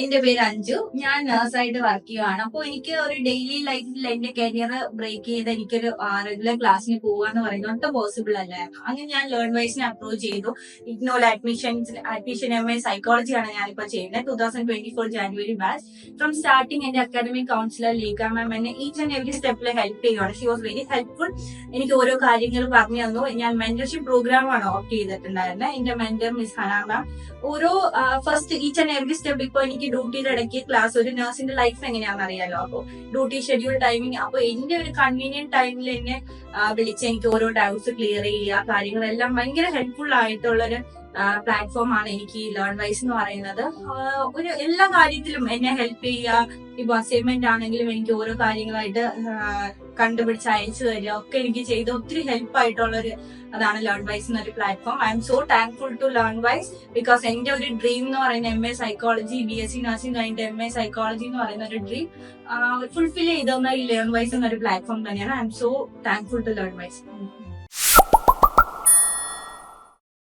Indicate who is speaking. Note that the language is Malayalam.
Speaker 1: എന്റെ പേര് അഞ്ജു. ഞാൻ നേഴ്സായിട്ട് വർക്ക് ചെയ്യുവാണ്. അപ്പൊ എനിക്ക് ഒരു ഡെയിലി ലൈഫിൽ എന്റെ കരിയർ ബ്രേക്ക് ചെയ്ത് എനിക്കൊരു റെഗുലർ ക്ലാസ്സിന് പോവാന്ന് പറയുന്നത് ഒട്ടും പോസിബിൾ അല്ലായിരുന്നു. അങ്ങനെ ഞാൻ ലേൺ വൈസിനെ അപ്രോച്ച് ചെയ്തു. ഇഗ്നോൾ അഡ്മിഷൻ അഡ്മിഷൻ എം എ സൈക്കോളജിയാണ് ഞാനിപ്പോ ചെയ്യുന്നത്. Two thousand twenty four January batch from starting എന്റെ അക്കാഡമിക് കൗൺസിലർ ലീഗ മാം എന്നെ ഈച്ച് ആൻഡ് എവറി സ്റ്റെപ്പിൽ ഹെൽപ്പ് ചെയ്യുവാണ്. ഷി വാസ് വെരി ഹെൽപ്ഫുൾ എനിക്ക് ഓരോ കാര്യങ്ങൾ പറഞ്ഞു തന്നു. ഞാൻ മെന്റർഷിപ്പ് പ്രോഗ്രാമാണ് ഓപ്റ്റ് ചെയ്തിട്ടുണ്ടായിരുന്നത് എന്റെ മെന്റർ മിസ് ഹനാ മാം ഓരോ first each and every step ഇപ്പൊ എനിക്ക് ഡ്യൂട്ടിയുടെ ഇടയ്ക്ക് ക്ലാസ് ഒരു നഴ്സിന്റെ ലൈഫ് എങ്ങനെയാണെന്ന് അറിയാലോ? അപ്പൊ ഡ്യൂട്ടി ഷെഡ്യൂൾ ടൈമിങ് അപ്പൊ എന്റെ ഒരു കൺവീനിയന്റ് ടൈമിൽ എന്നെ വിളിച്ച് എനിക്ക് ഓരോ ഡൗട്ട്സ് ക്ലിയർ ചെയ്യുക കാര്യങ്ങളെല്ലാം ഭയങ്കര ഹെൽപ്ഫുൾ ആയിട്ടുള്ളൊരു പ്ലാറ്റ്ഫോം ആണ് എനിക്ക് ലേൺ വൈസ് എന്ന് പറയുന്നത്. ഒരു എല്ലാ കാര്യത്തിലും എന്നെ ഹെൽപ്പ് ചെയ്യുക ഇപ്പൊ അസൈൻമെന്റ് ആണെങ്കിലും എനിക്ക് ഓരോ കാര്യങ്ങളായിട്ട് കണ്ടുപിടിച്ച് അയച്ചു തരിക ഒക്കെ എനിക്ക് ചെയ്ത് ഒത്തിരി ഹെൽപ്പ് ആയിട്ടുള്ളൊരു അതാണ് ലേൺ വൈസ് എന്നൊരു platform I'm so thankful to learn wise because എന്റെ ഒരു ഡ്രീം എന്ന് പറയുന്ന M A psychology B S C nursing കഴിഞ്ഞിട്ട് എം എ സൈക്കോളജി എന്ന് പറയുന്ന ഒരു ഡ്രീം ഫുൾഫിൽ ചെയ്തെന്ന ഈ ലേൺ വൈസ് എന്നൊരു പ്ലാറ്റ്ഫോം തന്നെയാണ്. I'm so thankful to learn wise